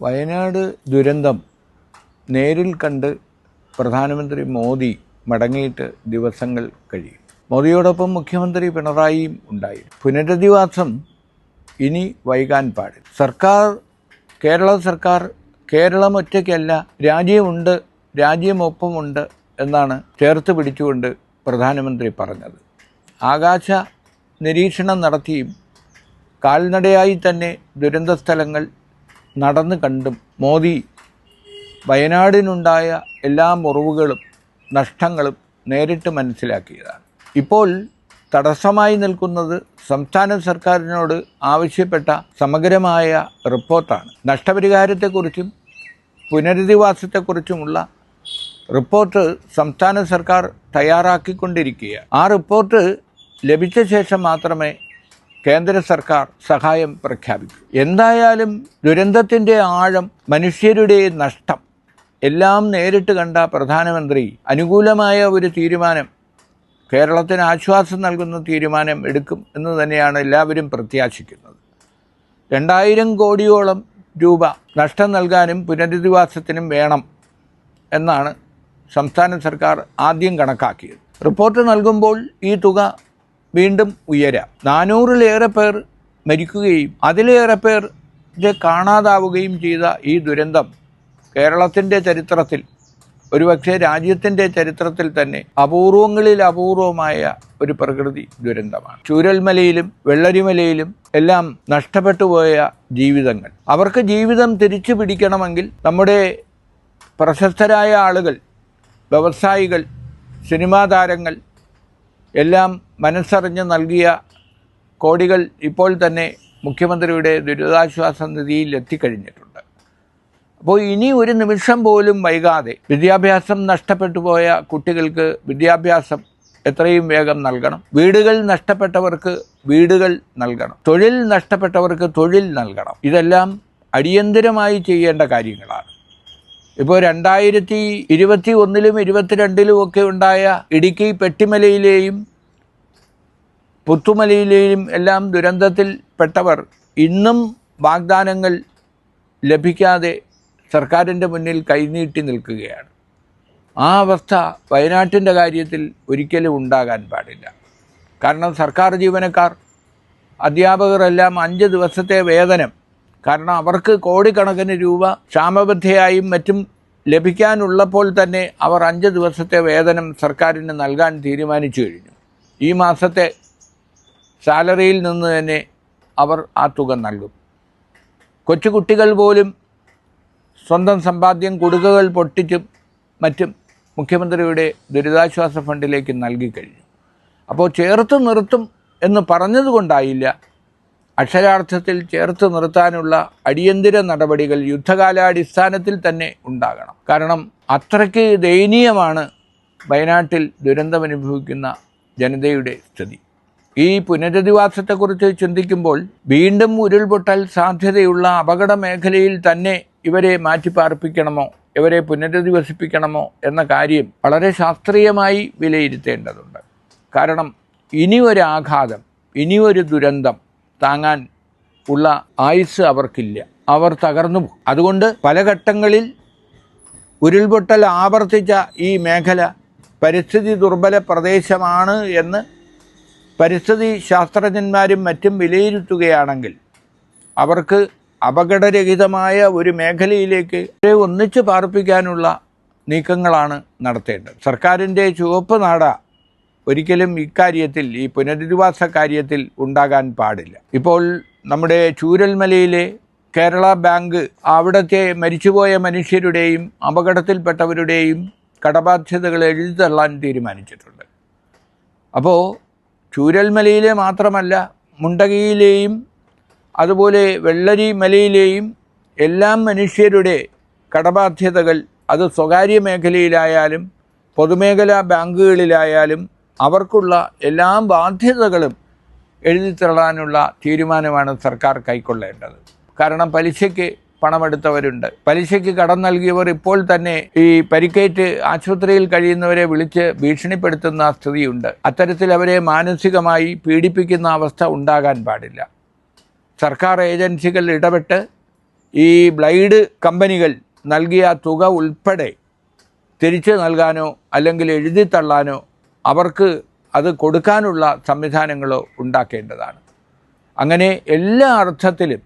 വയനാട് ദുരന്തം നേരിൽ കണ്ട് പ്രധാനമന്ത്രി മോദി മടങ്ങിയിട്ട് ദിവസങ്ങൾ കഴിയും. മോദിയോടൊപ്പം മുഖ്യമന്ത്രി പിണറായിയും ഉണ്ടായി. പുനരധിവാസം ഇനി വൈകാൻ പാടില്ല. സർക്കാർ കേരള സർക്കാർ കേരളം ഒറ്റയ്ക്കല്ല രാജ്യമുണ്ട് രാജ്യമൊപ്പമുണ്ട് എന്നാണ് ചേർത്ത് പിടിച്ചുകൊണ്ട് പ്രധാനമന്ത്രി പറഞ്ഞത്. ആകാശ നിരീക്ഷണം നടത്തിയും കാൽനടയായി തന്നെ ദുരന്ത സ്ഥലങ്ങൾ നടന്നു കണ്ടും മോദി വയനാടിനുണ്ടായ എല്ലാ മുറിവുകളും നഷ്ടങ്ങളും നേരിട്ട് മനസ്സിലാക്കിയതാണ്. ഇപ്പോൾ തടസ്സമായി നിൽക്കുന്നത് സംസ്ഥാന സർക്കാരിനോട് ആവശ്യപ്പെട്ട സമഗ്രമായ റിപ്പോർട്ടാണ്. നഷ്ടപരിഹാരത്തെക്കുറിച്ചും പുനരധിവാസത്തെക്കുറിച്ചുമുള്ള റിപ്പോർട്ട് സംസ്ഥാന സർക്കാർ തയ്യാറാക്കിക്കൊണ്ടിരിക്കുക ആ റിപ്പോർട്ട് ലഭിച്ച ശേഷം മാത്രമേ കേന്ദ്ര സർക്കാർ സഹായം പ്രഖ്യാപിച്ചു എന്തായാലും ദുരന്തത്തിന്റെ ആഴം മനുഷ്യരുടെ നഷ്ടം. എല്ലാം നേരിട്ട് കണ്ട പ്രധാനമന്ത്രി അനുകൂലമായ ഒരു തീരുമാനം കേരളത്തിന് ആശ്വാസം നൽകുന്ന തീരുമാനം എടുക്കും എന്ന് തന്നെയാണ് എല്ലാവരും പ്രത്യാശിക്കുന്നത്. രണ്ടായിരം കോടിയോളം രൂപ നഷ്ടം നൽകാനും പുനരധിവാസത്തിനും വേണം എന്നാണ് സംസ്ഥാന സർക്കാർ ആദ്യം കണക്കാക്കിയത്. റിപ്പോർട്ട് നൽകുമ്പോൾ ഈ തുക വീണ്ടും ഉയരാം. നാനൂറിലേറെ പേർ മരിക്കുകയും അതിലേറെ പേർ കാണാതാവുകയും ചെയ്ത ഈ ദുരന്തം കേരളത്തിന്റെ ചരിത്രത്തിൽ ഒരുപക്ഷെ രാജ്യത്തിന്റെ ചരിത്രത്തിൽ തന്നെ അപൂർവങ്ങളിൽ അപൂർവമായ ഒരു പ്രകൃതി ദുരന്തമാണ്. ചൂരൽമലയിലും വെള്ളരിമലയിലും എല്ലാം നഷ്ടപ്പെട്ടുപോയ ജീവിതങ്ങൾ. അവർക്ക് ജീവിതം തിരിച്ചു പിടിക്കണമെങ്കിൽ നമ്മുടെ പ്രശസ്തരായ ആളുകൾ വ്യവസായികൾ സിനിമാ താരങ്ങൾ എല്ലാം മനസ്സറിഞ്ഞ് നൽകിയ കോടികൾ ഇപ്പോൾ തന്നെ മുഖ്യമന്ത്രിയുടെ ദുരിതാശ്വാസ നിധിയിൽ എത്തിക്കഴിഞ്ഞിട്ടുണ്ട്. അപ്പോൾ ഇനി ഒരു നിമിഷം പോലും വൈകാതെ വിദ്യാഭ്യാസം നഷ്ടപ്പെട്ടു പോയ കുട്ടികൾക്ക് വിദ്യാഭ്യാസം എത്രയും വേഗം നൽകണം. വീടുകൾ നഷ്ടപ്പെട്ടവർക്ക് വീടുകൾ നൽകണം. തൊഴിൽ നഷ്ടപ്പെട്ടവർക്ക് തൊഴിൽ നൽകണം. ഇതെല്ലാം അടിയന്തിരമായി ചെയ്യേണ്ട കാര്യങ്ങളാണ്. ഇപ്പോൾ രണ്ടായിരത്തി ഇരുപത്തി ഒന്നിലും ഇരുപത്തിരണ്ടിലും ഒക്കെ ഉണ്ടായ ഇടുക്കി പെട്ടിമലയിലെയും പുത്തുമലയിലെയും എല്ലാം ദുരന്തത്തിൽപ്പെട്ടവർ ഇന്നും വാഗ്ദാനങ്ങൾ ലഭിക്കാതെ സർക്കാരിന്റെ മുന്നിൽ കൈനീട്ടി നിൽക്കുകയാണ്. ആ അവസ്ഥ വയനാട്ടിന്റെ കാര്യത്തിൽ ഒരിക്കലും ഉണ്ടാകാൻ പാടില്ല. കാരണം സർക്കാർ ജീവനക്കാർ അധ്യാപകരെല്ലാം അഞ്ച് ദിവസത്തെ വേതനം കാരണം അവർക്ക് കോടിക്കണക്കിന് രൂപ ക്ഷാമബദ്ധയായും മറ്റും ലഭിക്കാനുള്ളപ്പോൾ തന്നെ അവർ അഞ്ച് ദിവസത്തെ വേതനം സർക്കാരിന് നൽകാൻ തീരുമാനിച്ചു കഴിഞ്ഞു. ഈ മാസത്തെ സാലറിയിൽ നിന്ന് തന്നെ അവർ ആ തുക നൽകും. കൊച്ചുകുട്ടികൾ പോലും സ്വന്തം സമ്പാദ്യം കുടുക്കകൾ പൊട്ടിച്ചും മറ്റും മുഖ്യമന്ത്രിയുടെ ദുരിതാശ്വാസ ഫണ്ടിലേക്ക് നൽകിക്കഴിഞ്ഞു അപ്പോൾ ചേർത്ത് നിർത്തും എന്ന് പറഞ്ഞതുകൊണ്ടായില്ല അക്ഷരാർത്ഥത്തിൽ ചേർത്ത് നിർത്താനുള്ള അടിയന്തര നടപടികൾ യുദ്ധകാലാടിസ്ഥാനത്തിൽ തന്നെ ഉണ്ടാകണം. കാരണം അത്രയ്ക്ക് ദയനീയമാണ് വയനാട്ടിൽ ദുരന്തമനുഭവിക്കുന്ന ജനതയുടെ സ്ഥിതി. ഈ പുനരധിവാസത്തെക്കുറിച്ച് ചിന്തിക്കുമ്പോൾ വീണ്ടും ഉരുൾപൊട്ടൽ സാധ്യതയുള്ള അപകട മേഖലയിൽ തന്നെ ഇവരെ മാറ്റിപ്പാർപ്പിക്കണമോ ഇവരെ പുനരധിവസിപ്പിക്കണമോ എന്ന കാര്യം വളരെ ശാസ്ത്രീയമായി വിലയിരുത്തേണ്ടതുണ്ട്. കാരണം ഇനി ഇനിയൊരു ദുരന്തം താങ്ങാൻ ഉള്ള ആയുസ് അവർക്കില്ല. അവർ തകർന്നു പോകും. അതുകൊണ്ട് പല ഘട്ടങ്ങളിൽ ഉരുൾപൊട്ടൽ ആവർത്തിച്ച ഈ മേഖല പരിസ്ഥിതി ദുർബല പ്രദേശമാണ് എന്ന് പരിസ്ഥിതി ശാസ്ത്രജ്ഞന്മാരും മറ്റും വിലയിരുത്തുകയാണെങ്കിൽ അവർക്ക് അപകടരഹിതമായ ഒരു മേഖലയിലേക്ക് ഒന്നിച്ച് പാർപ്പിക്കാനുള്ള നീക്കങ്ങളാണ് നടത്തേണ്ടത്. സർക്കാരിന്റെ ചുവപ്പ് നാട ഒരിക്കലും ഇക്കാര്യത്തിൽ ഈ പുനരധിവാസ കാര്യത്തിൽ ഉണ്ടാകാൻ പാടില്ല. ഇപ്പോൾ നമ്മുടെ ചൂരൽമലയിലെ കേരള ബാങ്ക് അവിടുത്തെ മരിച്ചുപോയ മനുഷ്യരുടെയും അപകടത്തിൽപ്പെട്ടവരുടെയും കടബാധ്യതകൾ എഴുതിത്തള്ളാൻ തീരുമാനിച്ചിട്ടുണ്ട്. അപ്പോൾ ചൂരൽമലയിലെ മാത്രമല്ല മുണ്ടകയിലെയും അതുപോലെ വെള്ളരി മലയിലെയും എല്ലാം മനുഷ്യരുടെ കടബാധ്യതകൾ അത് സ്വകാര്യ മേഖലയിലായാലും പൊതുമേഖലാ ബാങ്കുകളിലായാലും അവർക്കുള്ള എല്ലാ ബാധ്യതകളും എഴുതിത്തള്ളാനുള്ള തീരുമാനമാണ് സർക്കാർ കൈക്കൊള്ളേണ്ടത്. കാരണം പലിശയ്ക്ക് പണമെടുത്തവരുണ്ട്. പലിശയ്ക്ക് കടം നൽകിയവർ ഇപ്പോൾ തന്നെ ഈ പരിക്കേറ്റ് ആശുപത്രിയിൽ കഴിയുന്നവരെ വിളിച്ച് ഭീഷണിപ്പെടുത്തുന്ന സ്ഥിതിയുണ്ട്. അത്തരത്തിൽ അവരെ മാനസികമായി പീഡിപ്പിക്കുന്ന അവസ്ഥ ഉണ്ടാകാൻ പാടില്ല. സർക്കാർ ഏജൻസികൾ ഇടപെട്ട് ഈ ബ്ലൈഡ് കമ്പനികൾ നൽകിയ തുക ഉൾപ്പെടെ തിരിച്ചു നൽകാനോ അല്ലെങ്കിൽ എഴുതി തള്ളാനോ അവർക്ക് അത് കൊടുക്കാനുള്ള സംവിധാനങ്ങളോ ഉണ്ടാക്കേണ്ടതാണ്. അങ്ങനെ എല്ലാ അർത്ഥത്തിലും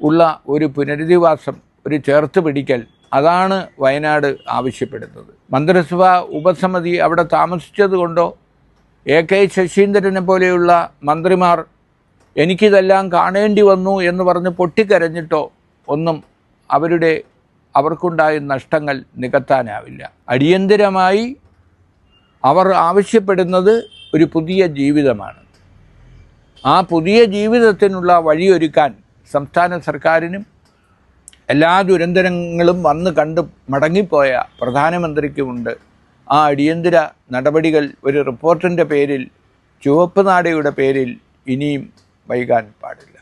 ഉള്ള ഒരു പുനരധിവാസം ഒരു ചേർത്ത് പിടിക്കൽ അതാണ് വയനാട് ആവശ്യപ്പെടുന്നത്. മന്ത്രിസഭ ഉപസമിതി അവിടെ താമസിച്ചതുകൊണ്ടോ എ കെ ശശീന്ദ്രനെ പോലെയുള്ള മന്ത്രിമാർ എനിക്കിതെല്ലാം കാണേണ്ടി വന്നു എന്ന് പറഞ്ഞ് പൊട്ടിക്കരഞ്ഞിട്ടോ ഒന്നും അവരുടെ അവർക്കുണ്ടായ നഷ്ടങ്ങൾ നികത്താനാവില്ല. അടിയന്തിരമായി അവർ ആവശ്യപ്പെടുന്നത് ഒരു പുതിയ ജീവിതമാണ്. ആ പുതിയ ജീവിതത്തിനുള്ള വഴിയൊരുക്കാൻ സംസ്ഥാന സർക്കാരിനും എല്ലാ ദുരന്തരങ്ങളും വന്ന് കണ്ട് മടങ്ങിപ്പോയ പ്രധാനമന്ത്രിക്കുമുണ്ട്. ആ അടിയന്തര നടപടികൾ ഒരു റിപ്പോർട്ടിന്റെ പേരിൽ ചുവപ്പ് നാടയുടെ പേരിൽ ഇനിയും വൈകാൻ പാടില്ല.